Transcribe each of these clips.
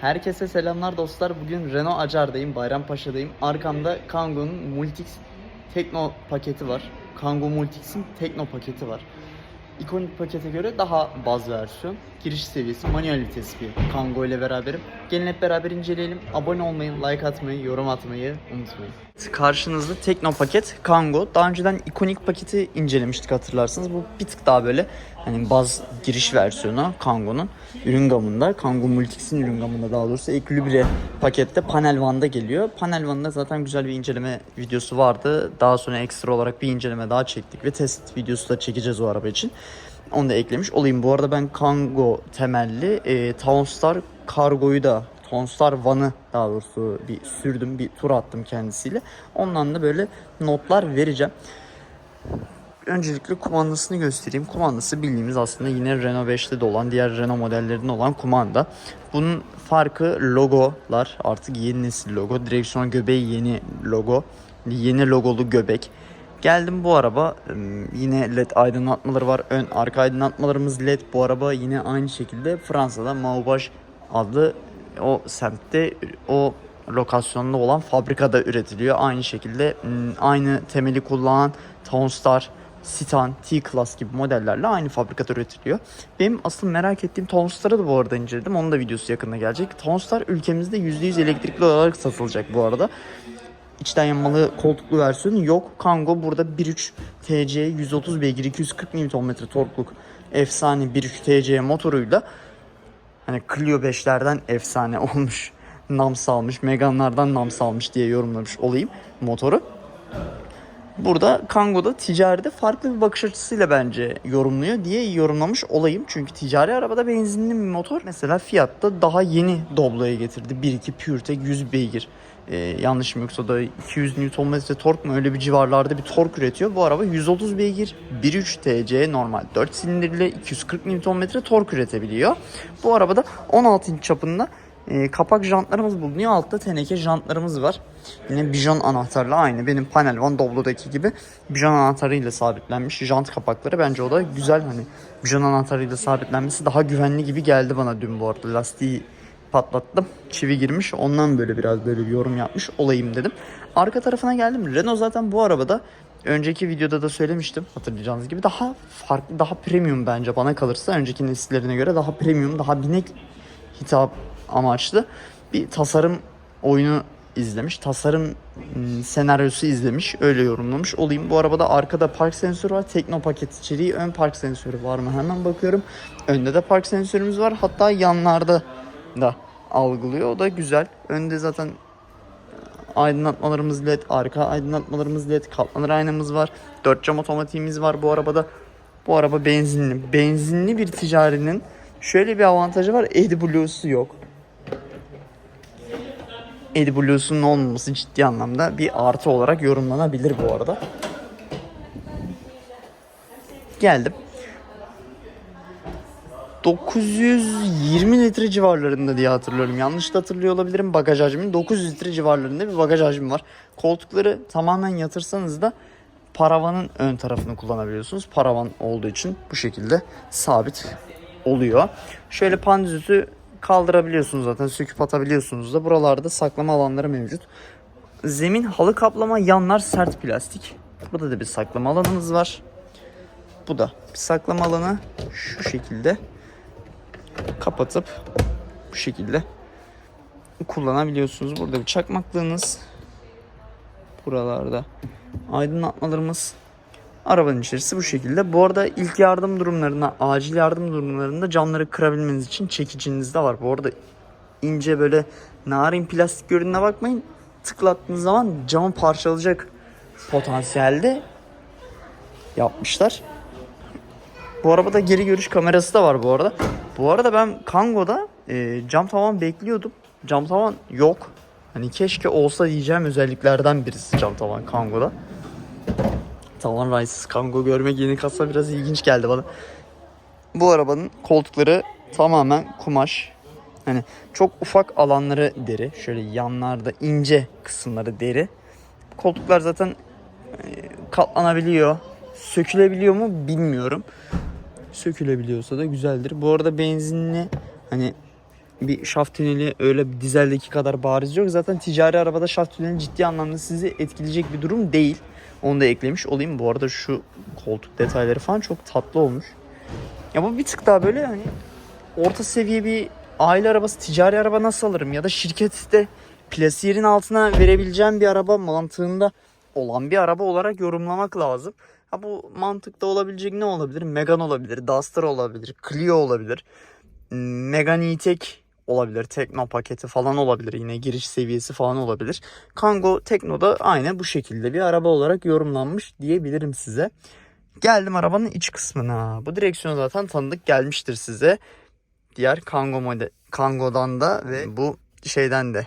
Herkese selamlar dostlar. Bugün Renault Acar'dayım, Bayrampaşa'dayım. Arkamda Kangoo'nun Multix Tekno paketi var. Kangoo Multix'in Tekno paketi var. İkonik pakete göre daha baz versiyon. Giriş seviyesi, manuel vites bir Kangoo ile beraberim. Gelin hep beraber inceleyelim. Abone olmayı, like atmayı, yorum atmayı unutmayın. Karşınızda Tekno paket Kangoo. Daha önceden ikonik paketi incelemiştik hatırlarsınız. Bu bir tık daha böyle hani baz giriş versiyonu Kangoo'nun ürün gamında. Kangoo Multix'in ürün gamında daha doğrusu Equilibre pakette Panel One'da geliyor. Panel One'da zaten güzel bir inceleme videosu vardı. Daha sonra ekstra olarak bir inceleme daha çektik ve test videosu da çekeceğiz o araba için. Onu da eklemiş olayım. Bu arada ben Kangoo temelli e, Townstar Cargo'yu da Townstar One'ı daha doğrusu bir sürdüm, bir tur attım kendisiyle. Ondan da böyle notlar vereceğim. Öncelikle kumandasını göstereyim. Kumandası bildiğimiz aslında yine Renault 5'te de olan diğer Renault modellerinde olan kumanda. Bunun farkı logolar. Artık yeni nesil logo. Direksiyon göbeği yeni logo. Yeni logolu göbek. Geldim bu araba yine led aydınlatmaları var. Ön arka aydınlatmalarımız led. Bu araba yine aynı şekilde Fransa'da Maubach adlı o semtte o lokasyonda olan fabrikada üretiliyor. Aynı şekilde aynı temeli kullanan Townstar, Citan, T-Class gibi modellerle aynı fabrikada üretiliyor. Benim asıl merak ettiğim Townstar'ı da bu arada inceledim. Onun da videosu yakında gelecek. Townstar ülkemizde %100 elektrikli olarak satılacak bu arada. İçten yanmalı koltuklu versiyonu yok. Kangoo burada 1.3 TC 130 beygir 240 Nm torkluk efsane 1.3 TC motoruyla hani Clio 5'lerden efsane olmuş. Nam salmış. Meganlardan nam salmış diye yorumlamış olayım motoru. Burada Kangoo'da ticaride farklı bir bakış açısıyla bence yorumluyor diye yorumlamış olayım. Çünkü ticari arabada benzinli bir motor mesela Fiat'ta daha yeni Doblo'ya getirdi. 1.2 PureTech 100 beygir. Ee, yanlışım yoksa da 200 Nm tork mu öyle bir civarlarda bir tork üretiyor. Bu araba 130 beygir 1.3 TC normal 4 silindirli 240 Nm tork üretebiliyor. Bu arabada 16 inç çapında e, kapak jantlarımız bulunuyor. Altta teneke jantlarımız var. Yine bijon anahtarla aynı benim panel One Doblo'daki gibi bijon anahtarıyla sabitlenmiş jant kapakları. Bence o da güzel hani bijon anahtarıyla sabitlenmesi daha güvenli gibi geldi bana dün bu arada. Lastiği patlattım. Çivi girmiş. Ondan böyle biraz böyle bir yorum yapmış olayım dedim. Arka tarafına geldim. Renault zaten bu arabada önceki videoda da söylemiştim hatırlayacağınız gibi daha farklı, daha premium bence bana kalırsa önceki nesillerine göre daha premium, daha binek hitap amaçlı bir tasarım oyunu izlemiş. Tasarım ım, senaryosu izlemiş. Öyle yorumlamış olayım. Bu arabada arkada park sensörü var. Tekno paket içeriği. Ön park sensörü var mı? Hemen bakıyorum. Önde de park sensörümüz var. Hatta yanlarda da algılıyor. O da güzel. Önde zaten aydınlatmalarımız led, arka aydınlatmalarımız led, katlanır aynamız var. Dört cam otomatiğimiz var bu arabada. Bu araba benzinli. Benzinli bir ticarinin şöyle bir avantajı var. AdBlue'su yok. AdBlue'sunun olmaması ciddi anlamda bir artı olarak yorumlanabilir bu arada. Geldim. 920 litre civarlarında diye hatırlıyorum. Yanlış da hatırlıyor olabilirim bagaj hacmi. 900 litre civarlarında bir bagaj hacmi var. Koltukları tamamen yatırsanız da paravanın ön tarafını kullanabiliyorsunuz. Paravan olduğu için bu şekilde sabit oluyor. Şöyle pandüzütü kaldırabiliyorsunuz zaten. Söküp atabiliyorsunuz da. Buralarda saklama alanları mevcut. Zemin halı kaplama, yanlar sert plastik. Burada da bir saklama alanımız var. Bu da bir saklama alanı şu şekilde kapatıp bu şekilde kullanabiliyorsunuz. Burada bir çakmaklığınız buralarda aydınlatmalarımız arabanın içerisi bu şekilde. Bu arada ilk yardım durumlarına, acil yardım durumlarında camları kırabilmeniz için çekiciniz de var. Bu arada ince böyle narin plastik görününe bakmayın. Tıklattığınız zaman camı parçalayacak potansiyelde yapmışlar. Bu arabada geri görüş kamerası da var bu arada. Bu arada ben Kango'da e, cam tavan bekliyordum. Cam tavan yok. Hani keşke olsa diyeceğim özelliklerden birisi cam tavan Kango'da. Tavan raysız Kango görmek yeni kasa biraz ilginç geldi bana. Bu arabanın koltukları tamamen kumaş. Hani çok ufak alanları deri. Şöyle yanlarda ince kısımları deri. Koltuklar zaten e, katlanabiliyor. Sökülebiliyor mu bilmiyorum sökülebiliyorsa da güzeldir. Bu arada benzinli hani bir şaft tüneli öyle bir dizeldeki kadar bariz yok. Zaten ticari arabada şaft tüneli ciddi anlamda sizi etkileyecek bir durum değil. Onu da eklemiş olayım. Bu arada şu koltuk detayları falan çok tatlı olmuş. Ya bu bir tık daha böyle hani orta seviye bir aile arabası, ticari araba nasıl alırım ya da şirkette plasiyerin altına verebileceğim bir araba mantığında olan bir araba olarak yorumlamak lazım. Ha bu mantıkta olabilecek ne olabilir? Megane olabilir, Duster olabilir, Clio olabilir. Megane E-Tech olabilir. Tekno paketi falan olabilir. Yine giriş seviyesi falan olabilir. Kangoo Tekno da aynı bu şekilde bir araba olarak yorumlanmış diyebilirim size. Geldim arabanın iç kısmına. Bu direksiyon zaten tanıdık gelmiştir size. Diğer Kangoo model Kangoo'dan da ve bu şeyden de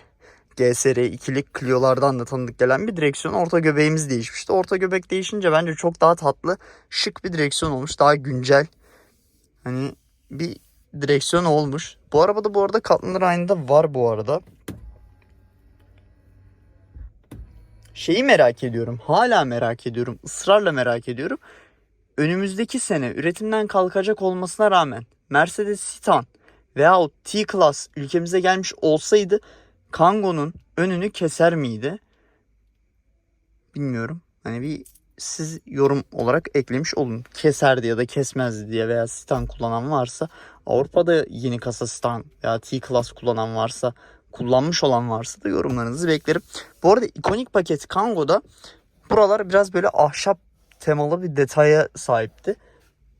GSR ikili Clio'lardan da tanıdık gelen bir direksiyon. Orta göbeğimiz değişmişti. Orta göbek değişince bence çok daha tatlı, şık bir direksiyon olmuş. Daha güncel. Hani bir direksiyon olmuş. Bu arabada bu arada katlanır aynada var bu arada. Şeyi merak ediyorum. Hala merak ediyorum. ısrarla merak ediyorum. Önümüzdeki sene üretimden kalkacak olmasına rağmen Mercedes Citan veyahut T-Class ülkemize gelmiş olsaydı Kangoo'nun önünü keser miydi? Bilmiyorum. Hani bir siz yorum olarak eklemiş olun. Keserdi ya da kesmezdi diye veya Citan kullanan varsa Avrupa'da yeni kasa Citan veya T-Class kullanan varsa kullanmış olan varsa da yorumlarınızı beklerim. Bu arada ikonik paket Kangoo'da buralar biraz böyle ahşap temalı bir detaya sahipti.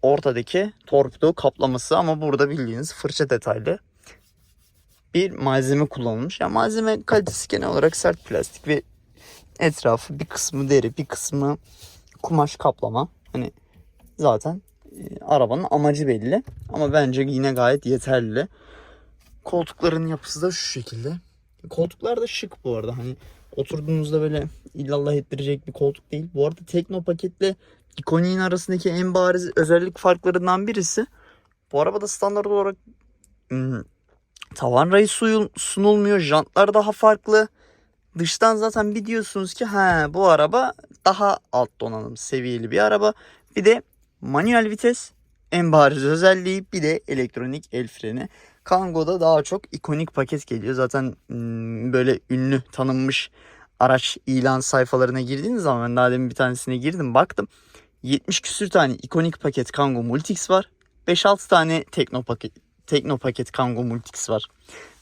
Ortadaki torpido kaplaması ama burada bildiğiniz fırça detaylı bir malzeme kullanılmış. Yani malzeme kalitesi genel olarak sert plastik ve etrafı bir kısmı deri bir kısmı kumaş kaplama. Hani zaten e, arabanın amacı belli ama bence yine gayet yeterli. Koltukların yapısı da şu şekilde. Koltuklar da şık bu arada. Hani oturduğunuzda böyle illallah ettirecek bir koltuk değil. Bu arada Tekno paketle Ikonik'in arasındaki en bariz özellik farklarından birisi. Bu arabada standart olarak hmm, tavan rayı sunulmuyor. Jantlar daha farklı. Dıştan zaten biliyorsunuz ki ha bu araba daha alt donanım seviyeli bir araba. Bir de manuel vites en bariz özelliği bir de elektronik el freni. Kangoo'da daha çok ikonik paket geliyor. Zaten hmm, böyle ünlü tanınmış araç ilan sayfalarına girdiğiniz zaman ben daha demin bir tanesine girdim baktım. 70 küsür tane ikonik paket Kangoo Multix var. 5-6 tane Tekno paket Tekno paket Kangoo Multix var.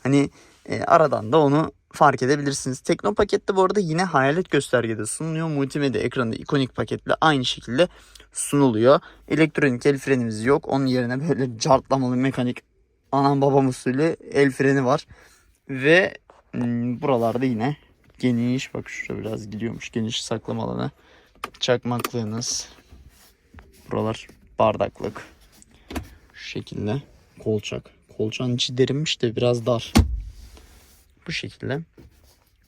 Hani e, aradan da onu fark edebilirsiniz. Tekno pakette bu arada yine hayalet göstergede sunuluyor. Multimedya ekranında ikonik paketle aynı şekilde sunuluyor. Elektronik el frenimiz yok. Onun yerine böyle cartlamalı mekanik anam babam usulü el freni var. Ve hmm, buralarda yine geniş bak şurada biraz gidiyormuş geniş saklama alanı. Çakmaklığınız. Buralar bardaklık. Şu şekilde kolçak. Kolçağın içi derinmiş de biraz dar. Bu şekilde.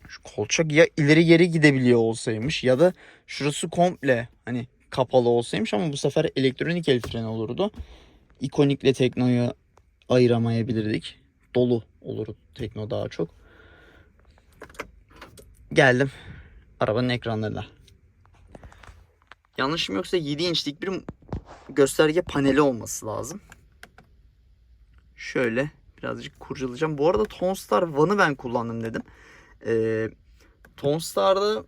Şu kolçak ya ileri geri gidebiliyor olsaymış ya da şurası komple hani kapalı olsaymış ama bu sefer elektronik el freni olurdu. İkonikle Tekno'yu ayıramayabilirdik. Dolu olurdu Tekno daha çok. Geldim. Arabanın ekranlarına. Yanlışım yoksa 7 inçlik bir gösterge paneli olması lazım. Şöyle birazcık kurcalayacağım. Bu arada Tonstar One'ı ben kullandım dedim. Ee, Tonstar'da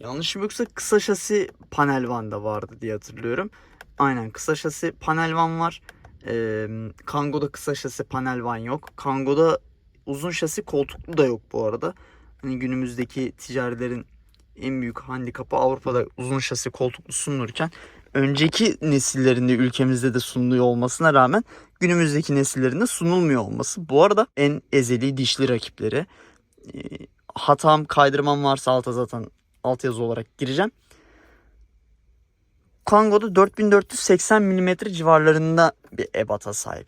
yanlışım yoksa kısa şasi panel One'da vardı diye hatırlıyorum. Aynen kısa şasi panel One var. Ee, Kangoo'da kısa şasi panel One yok. Kangoo'da uzun şasi koltuklu da yok bu arada. Hani günümüzdeki ticarilerin en büyük handikapı Avrupa'da uzun şasi koltuklu sunulurken önceki nesillerinde ülkemizde de sunuluyor olmasına rağmen günümüzdeki nesillerinde sunulmuyor olması. Bu arada en ezeli dişli rakipleri. E, hatam kaydırmam varsa alta zaten altyazı olarak gireceğim. Kangoo'da 4480 mm civarlarında bir ebata sahip.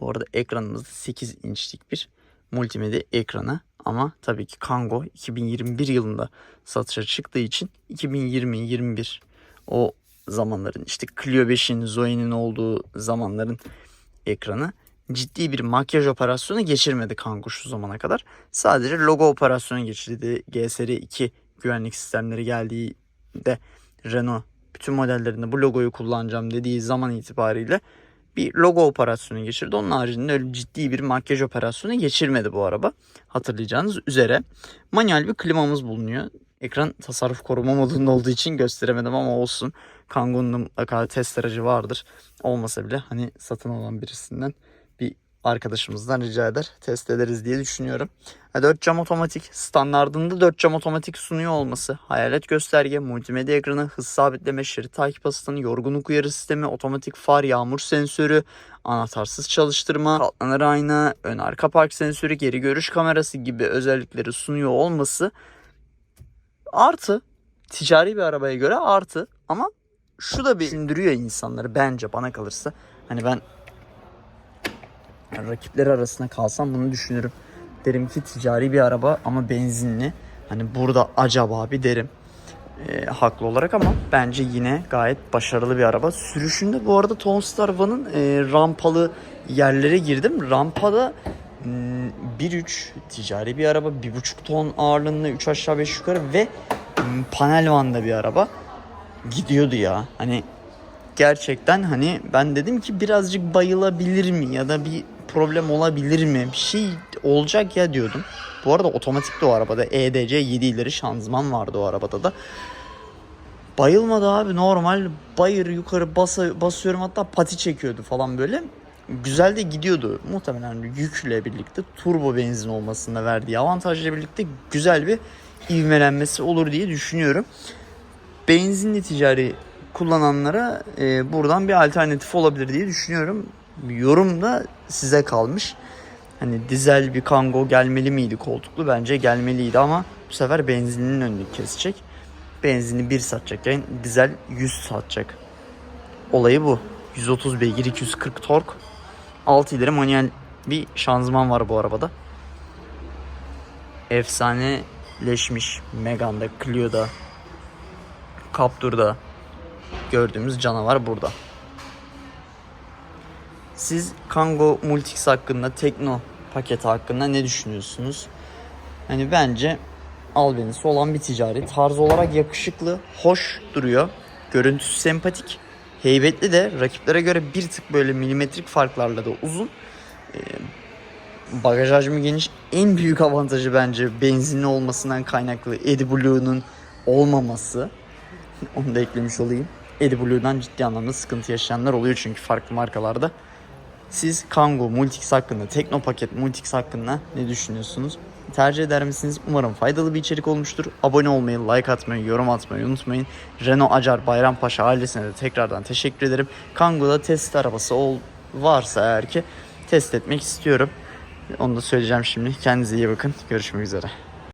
Bu arada ekranımız 8 inçlik bir multimedya ekranı. Ama tabii ki Kangoo 2021 yılında satışa çıktığı için 2020-21 o zamanların işte Clio 5'in, Zoe'nin olduğu zamanların ekranı ciddi bir makyaj operasyonu geçirmedi Kangoo şu zamana kadar. Sadece logo operasyonu geçirdi. GSR 2 güvenlik sistemleri geldiğinde Renault bütün modellerinde bu logoyu kullanacağım dediği zaman itibariyle bir logo operasyonu geçirdi. Onun haricinde öyle ciddi bir makyaj operasyonu geçirmedi bu araba. Hatırlayacağınız üzere. Manuel bir klimamız bulunuyor. Ekran tasarruf koruma modunda olduğu için gösteremedim ama olsun. Kangoo'nun mutlaka test aracı vardır. Olmasa bile hani satın alan birisinden bir arkadaşımızdan rica eder. Test ederiz diye düşünüyorum. 4 cam otomatik standartında 4 cam otomatik sunuyor olması, hayalet gösterge, multimedya ekranı, hız sabitleme, şerit takip asistanı, yorgunluk uyarı sistemi, otomatik far, yağmur sensörü, anahtarsız çalıştırma, katlanır ayna, ön arka park sensörü, geri görüş kamerası gibi özellikleri sunuyor olması artı ticari bir arabaya göre artı ama şu da bir düşündürüyor insanları bence bana kalırsa. Hani ben rakipleri arasında kalsam bunu düşünürüm. Derim ki ticari bir araba ama benzinli. Hani burada acaba bir derim. Ee, haklı olarak ama bence yine gayet başarılı bir araba. Sürüşünde bu arada Tonstar Van'ın e, rampalı yerlere girdim. Rampada mm, 1.3 ticari bir araba. 1.5 ton ağırlığında 3 aşağı 5 yukarı ve mm, panel vanda bir araba. Gidiyordu ya. Hani gerçekten hani ben dedim ki birazcık bayılabilir mi ya da bir problem olabilir mi? Bir şey olacak ya diyordum. Bu arada otomatik de o arabada EDC 7 ileri şanzıman vardı o arabada da. Bayılmadı abi normal bayır yukarı basa, basıyorum hatta pati çekiyordu falan böyle. Güzel de gidiyordu. Muhtemelen yükle birlikte turbo benzin olmasında verdiği avantajla birlikte güzel bir ivmelenmesi olur diye düşünüyorum. Benzinli ticari kullananlara e, buradan bir alternatif olabilir diye düşünüyorum. Yorum da size kalmış. Hani dizel bir Kangoo gelmeli miydi koltuklu? Bence gelmeliydi ama bu sefer benzininin önünü kesecek. Benzini 1 satacakken dizel 100 satacak. Olayı bu. 130 beygir 240 tork. 6 ileri manuel bir şanzıman var bu arabada. Efsaneleşmiş Megane'da, Clio'da, Captur'da gördüğümüz canavar burada. Siz Kangoo Multix hakkında, Tekno paketi hakkında ne düşünüyorsunuz? Hani bence albenisi olan bir ticari. Tarz olarak yakışıklı, hoş duruyor. Görüntüsü sempatik. Heybetli de rakiplere göre bir tık böyle milimetrik farklarla da uzun. Ee, bagaj hacmi geniş. En büyük avantajı bence benzinli olmasından kaynaklı AdBlue'nun olmaması. Onu da eklemiş olayım. AdBlue'dan ciddi anlamda sıkıntı yaşayanlar oluyor çünkü farklı markalarda. Siz Kangoo Multix hakkında, Tekno Paket Multix hakkında ne düşünüyorsunuz? Tercih eder misiniz? Umarım faydalı bir içerik olmuştur. Abone olmayı, like atmayı, yorum atmayı unutmayın. Renault Acar Bayrampaşa ailesine de tekrardan teşekkür ederim. Kangoo'da test arabası ol, varsa eğer ki test etmek istiyorum. Onu da söyleyeceğim şimdi. Kendinize iyi bakın. Görüşmek üzere.